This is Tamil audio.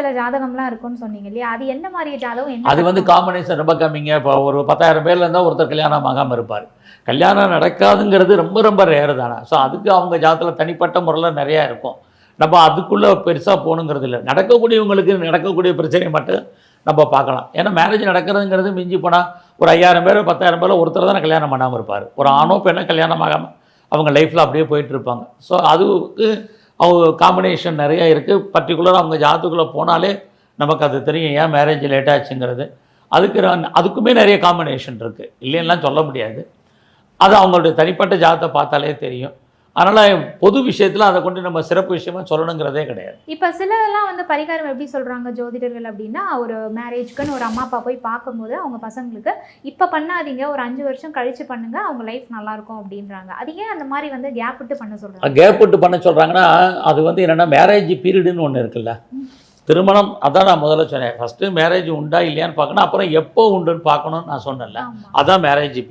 சில ஜாதகம்லாம் இருக்கும்னு சொன்னீங்க இல்லையா? அது என்ன மாதிரி ஜாதகம்? என்ன அது வந்து காம்பினேஷன் ரொம்ப கம்மிங்க. இப்போ ஒரு பத்தாயிரம் பேர்ல இருந்தால் ஒருத்தர் கல்யாணம் ஆகாமல் இருப்பார். கல்யாணம் நடக்காதுங்கிறது ரொம்ப ரொம்ப ரேரு தானே? ஸோ அதுக்கு அவங்க ஜாதத்தில் தனிப்பட்ட முறையில் நிறையா இருக்கும். நம்ம அதுக்குள்ளே பெருசாக போகணுங்கிறது இல்லை. நடக்கக்கூடியவங்களுக்கு நடக்கக்கூடிய பிரச்சனையை மட்டும் நம்ம பார்க்கலாம். ஏன்னா மேரேஜ் நடக்கிறதுங்கிறது மிஞ்சி போனால் ஒரு ஐயாயிரம் பேர் பத்தாயிரம் பேர் ஒருத்தர் தானே கல்யாணம் பண்ணாமல் இருப்பார். ஒரு ஆணோ பெண்ணோ கல்யாணம் ஆகாமல் அவங்க லைஃப்பில் அப்படியே போயிட்டு இருப்பாங்க. ஸோ அதுக்கு அவங்க காம்பினேஷன் நிறைய இருக்குது பர்டிகுலராக அவங்க ஜாதத்துக்குள்ளே போனாலே நமக்கு அது தெரியும். ஏன் மேரேஜ் லேட் ஆச்சுங்கிறது. அதுக்கு அதுக்குமே நிறைய காம்பினேஷன் இருக்குது இல்லைன்னா சொல்ல முடியாது. அது அவங்களுடைய தனிப்பட்ட ஜாதத்தை பார்த்தாலே தெரியும். அதனால் பொது விஷயத்தில் அதை கொண்டு நம்ம சிறப்பு விஷயமா சொல்லணுங்கிறதே கிடையாது. இப்போ சிலதெல்லாம் வந்து பரிகாரம் எப்படி சொல்றாங்க ஜோதிடர்கள் அப்படின்னா ஒரு மேரேஜ்க்குன்னு ஒரு அம்மா அப்பா போய் பார்க்கும்போது அவங்க பசங்களுக்கு இப்போ பண்ணாதீங்க ஒரு அஞ்சு வருஷம் கழிச்சு பண்ணுங்க அவங்க லைஃப் நல்லா இருக்கும் அப்படின்றாங்க. அது ஏன் அந்த மாதிரி வந்து கேப் விட்டு பண்ண சொல்றாங்க? கேப் விட்டு பண்ண சொல்கிறாங்கன்னா அது வந்து என்னென்னா மேரேஜ் பீரியடுன்னு ஒன்று இருக்குல்ல. திருமணம் அதான் நான் முதல்ல சொன்னேன். ஃபஸ்ட்டு மேரேஜ் உண்டா இல்லையான்னு பார்க்கணும். அப்புறம் எப்போ உண்டுன்னு பார்க்கணும்னு நான் சொன்னேன்ல. அதான் மேரேஜ்